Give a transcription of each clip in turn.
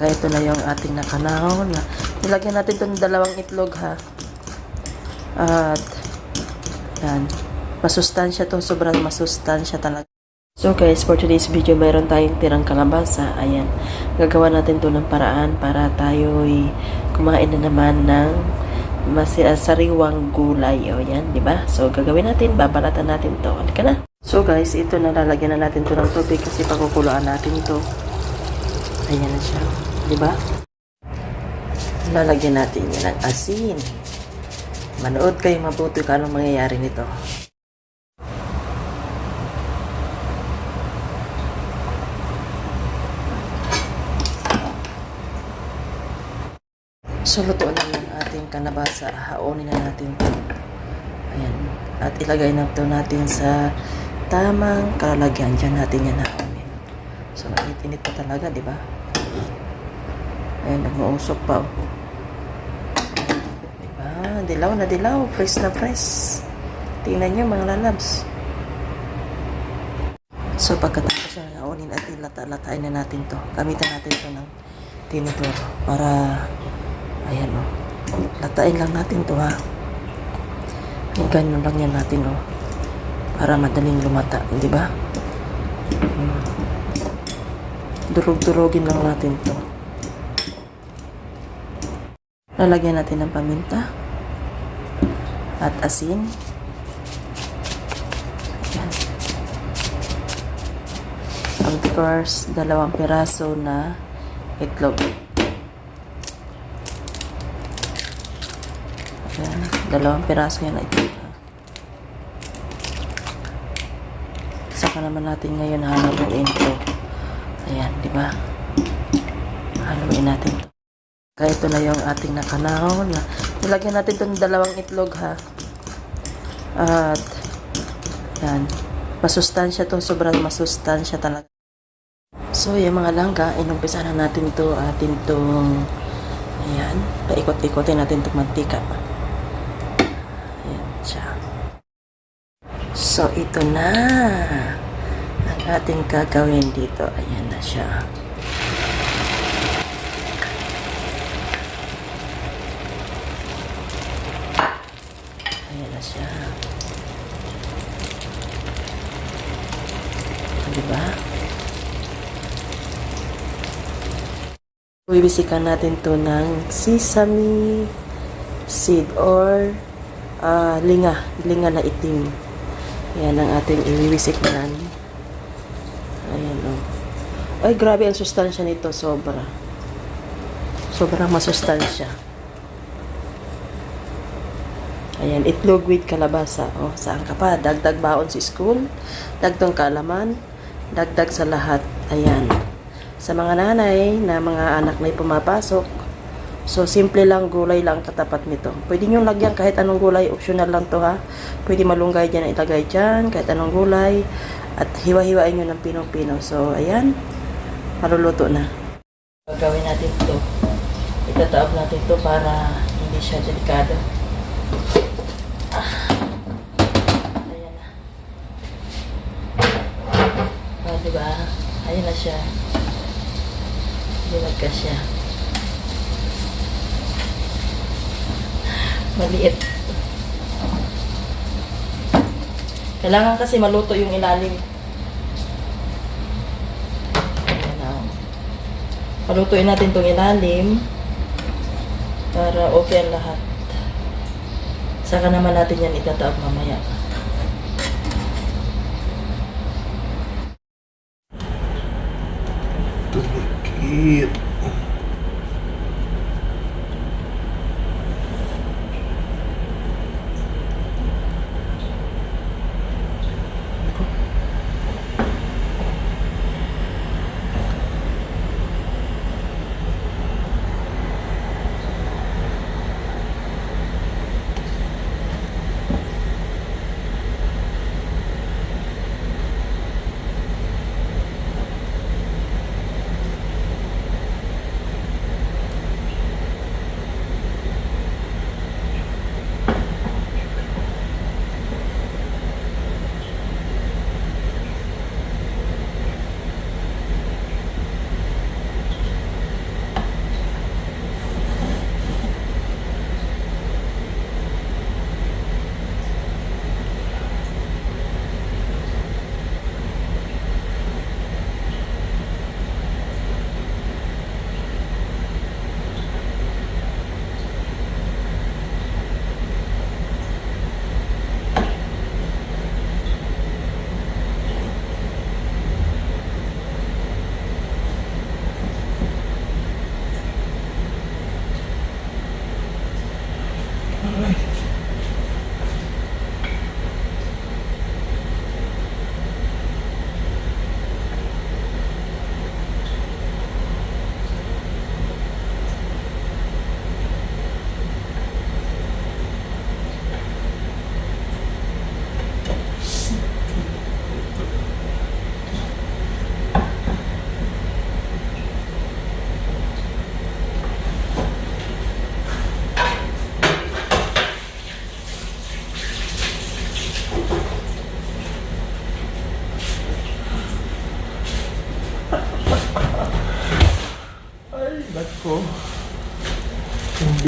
Kaya ito na yung ating nakanaw na nilagyan natin itong dalawang itlog ha. At yan. Masustansya to. Sobrang masustansya talaga. So guys, for today's video, mayroon tayong tirang kalabasa. Ayan. Gagawa natin to ng paraan para tayo'y kumain na naman ng masi ah, sariwang gulay. O yan, di ba? So gagawin natin, babalatan natin to. Halika na. So guys, ito na lalagyan na natin to ng tubig kasi pagkukuluan natin to. Ayan na siya. Di ba? Lalagyan natin yan ng asin. Manood kayo mabuti kung anong mangyayari nito. So, luto na ng ating kanabasa. Haonin na natin ito. Ayan. At ilagay na ito natin sa tamang kalagyan. Diyan natin yan haonin. So, init-init pa talaga, di ba? Ayan, nag-uusok pa. Oh. Diba? Dilaw na dilaw. Fresh na fresh. Tingnan nyo mga lalabs. So pagkatapos na naunin at ilata-latain na natin to. Gamitan natin to ng tinidor para ayan o. Latain lang natin to ha. Yung ganyan lang yan natin o. Para madaling lumata. Di ba? Hmm. Durug-durugin lang natin to. Lalagyan natin ng paminta at asin. Yan. Of course, dalawang piraso na itlog. Ayan, dalawang piraso yan itlog. Saka naman natin ngayon haluin to. Ayan, di ba? Haluin natin to. Kaya ito na yung ating nakanaw na nilagyan natin itong dalawang itlog ha. At yan. Masustansya to. Sobrang masustansya talaga. So, yung mga langga, inumpisa na natin to atin tong ayan. Paikot-ikotin natin itong mantika. Ayan siya. So, ito na ang ating gagawin dito. Ayan na siya. Ayan na siya. Diba? Bibisikan natin to ng sesame seed or ah, linga. Linga na itim. Ayan ang ating iwiwisik na. Ayan o. Ay, grabe ang sustansya nito. Sobra. Sobrang masustansya. Ayan, itlog with kalabasa. O, saan ka pa? Dagdag baon sa school, dagdag kaalaman, dagdag sa lahat. Ayan. Sa mga nanay na mga anak na pumapasok, so simple lang gulay lang katapat nito. Pwede nyo lagyan kahit anong gulay, optional lang to ha. Pwede malunggay dyan, ilagay dyan, kahit anong gulay. At hiwa-hiwain nyo ng pinong-pino. So, ayan, maluluto na. Gagawin natin to. Itataob natin to para hindi siya delikado. Ayan na. O, diba? Ayan na siya. Dilag ka siya. Maliit. Kailangan kasi maluto yung ilalim. Palutuin natin tong ilalim para okay ang lahat. Saka naman natin yan itataob mamaya. и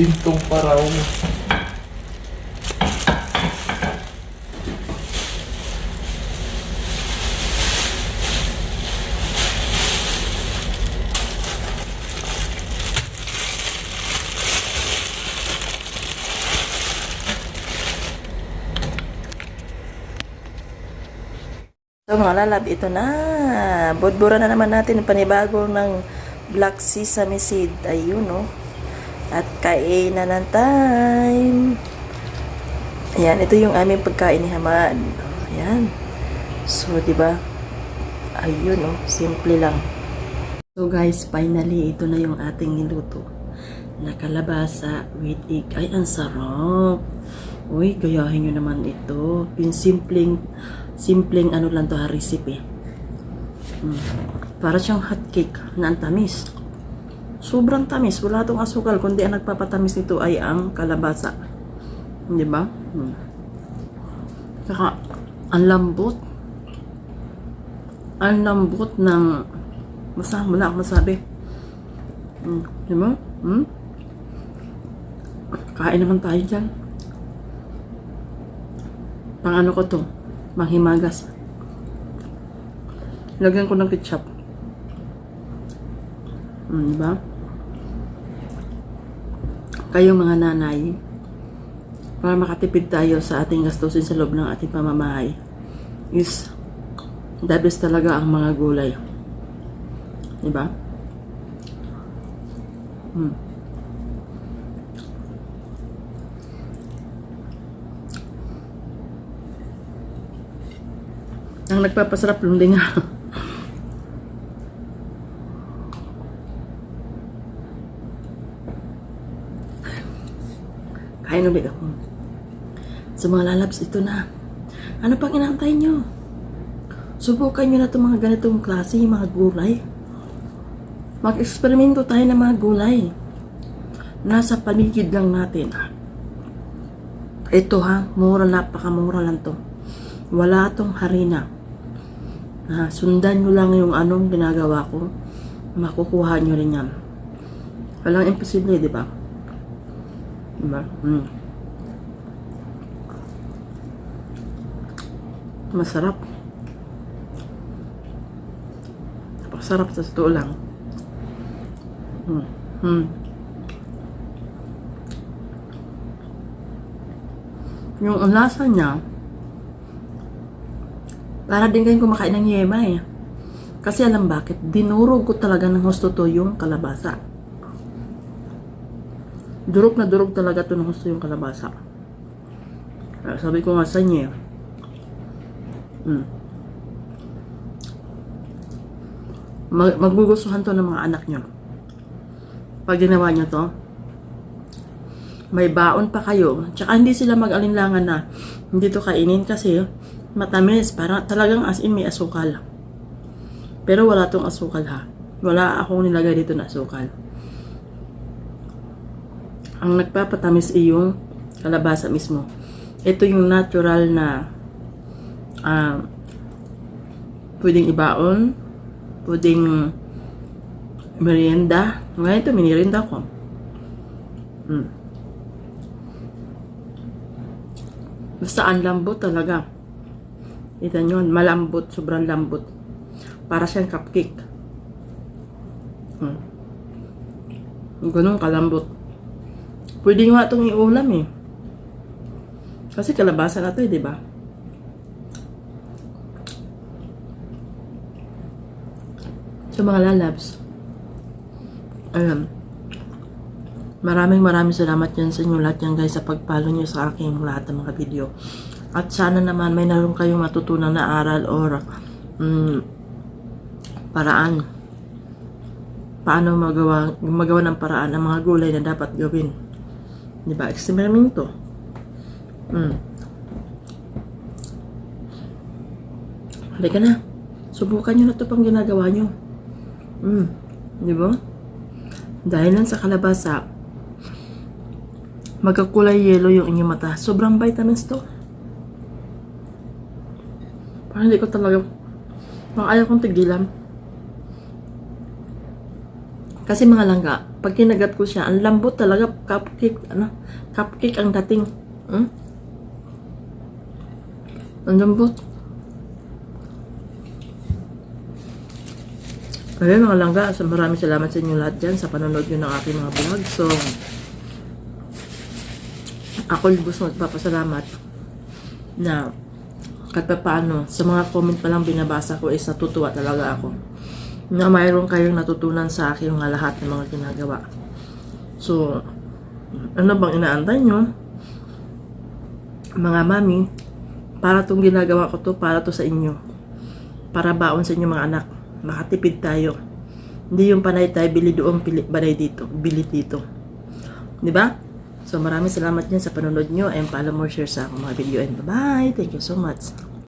bintong paraw. So mga lalab, ito na. Budbura na naman natin ang panibago ng black sesame seed. Ayun, no? At kainan ng time. Ayan, ito yung aming pagkain ni Hamad. Ayan. So, di ba? Ayun, no? Simple lang. So guys, finally, ito na yung ating niluto. Nakalabasa with egg. Ay, ang sarap. Uy, gayahin nyo naman ito. Yung simpleng, simpleng ano lang to ha, recipe. Mm. Para siyang hot cake na ang tamis. Sobrang tamis. Wala tong asukal. Kundi ang nagpapatamis nito ay ang kalabasa. Di ba? Hmm. Saka, ang lambot. Ang lambot ng Basta, wala akong masabi. Hmm. Di ba? Hmm? Kain naman tayo dyan. Pang ano ko to? Manghimagas. Lagyan ko ng ketchup. Hmm, di ba? Kayong mga nanay, para makatipid tayo sa ating gastusin sa loob ng ating pamamahay, is the talaga ang mga gulay. Di ba? Hmm. Ang nagpapasarap yung Kain ulit ako. Sa mga lalabs, ito na. Ano pang inaantay nyo? Subukan nyo na itong mga ganitong klase, yung mga gulay. Mag-eksperimento tayo ng mga gulay. Nasa paligid lang natin. Ito ha, mura, napakamura lang to. Wala tong harina. Ha, sundan nyo lang yung anong ginagawa ko. Makukuha nyo rin yan. Walang imposible, di ba? Diba? Mm. Masarap. Napakasarap sa totoo lang. Hmm. Hmm. Yung lasa niya, para din kayong kumakain ng yema eh. Kasi alam bakit? Dinurog ko talaga ng husto to yung kalabasa. Durog na durog talaga to ng husto yung kalabasa. Kaya sabi ko nga sa inyo Mag magugustuhan to ng mga anak nyo. Pag ginawa nyo to, may baon pa kayo. Tsaka hindi sila mag-alinlangan na hindi to kainin kasi matamis. Parang talagang as in may asukal. Pero wala tong asukal ha. Wala akong nilagay dito na asukal. Ang nagpapatamis ay yung kalabasa mismo. Ito yung natural na ah pwedeng ibaon, pwedeng merienda. Ngayon ito, minirienda ko. Hmm. Basta ang lambot talaga. Ito nyo, malambot, sobrang lambot. Para siyang cupcake. Hmm. Ganun kalambot. Pwede nga itong iulam eh. Kasi kalabasa na to eh, di ba? Sa mga lalabs. Alam. Maraming maraming salamat yan sa inyo lahat yan guys sa pagpalo nyo sa aking lahat ng mga video. At sana naman may naroon kayong matutunan na aral or mm, paraan. Paano magawa, magawa ng paraan ang mga gulay na dapat gawin. Di ba? Eksperimento. Mm. Halika na. Subukan nyo na ito pang ginagawa nyo. Mm. Di ba? Dahil lang sa kalabasa, magkakulay yellow yung inyong mata. Sobrang vitamins to. Parang hindi ko talaga, parang ayaw kong tigilan. Kasi mga langga, pag kinagat ko siya, ang lambot talaga, cupcake, ano, cupcake ang dating. Hmm? Ang lambot. Ayun mga langga, so maraming salamat sa inyo lahat dyan sa panonood nyo ng aking mga vlog. So, ako lubos magpapasalamat na kahit pa paano, sa mga comment pa lang binabasa ko is natutuwa talaga ako na mayroon kayong natutunan sa aking mga lahat ng mga ginagawa. So, ano bang inaantay nyo? Mga mami, para tong ginagawa ko to, para to sa inyo. Para baon sa inyo mga anak. Makatipid tayo. Hindi yung panay tayo, bili doon, pili, banay dito, bili dito. Di ba? So, maraming salamat din sa panonood nyo and follow more, share sa akong mga video and bye-bye. Thank you so much.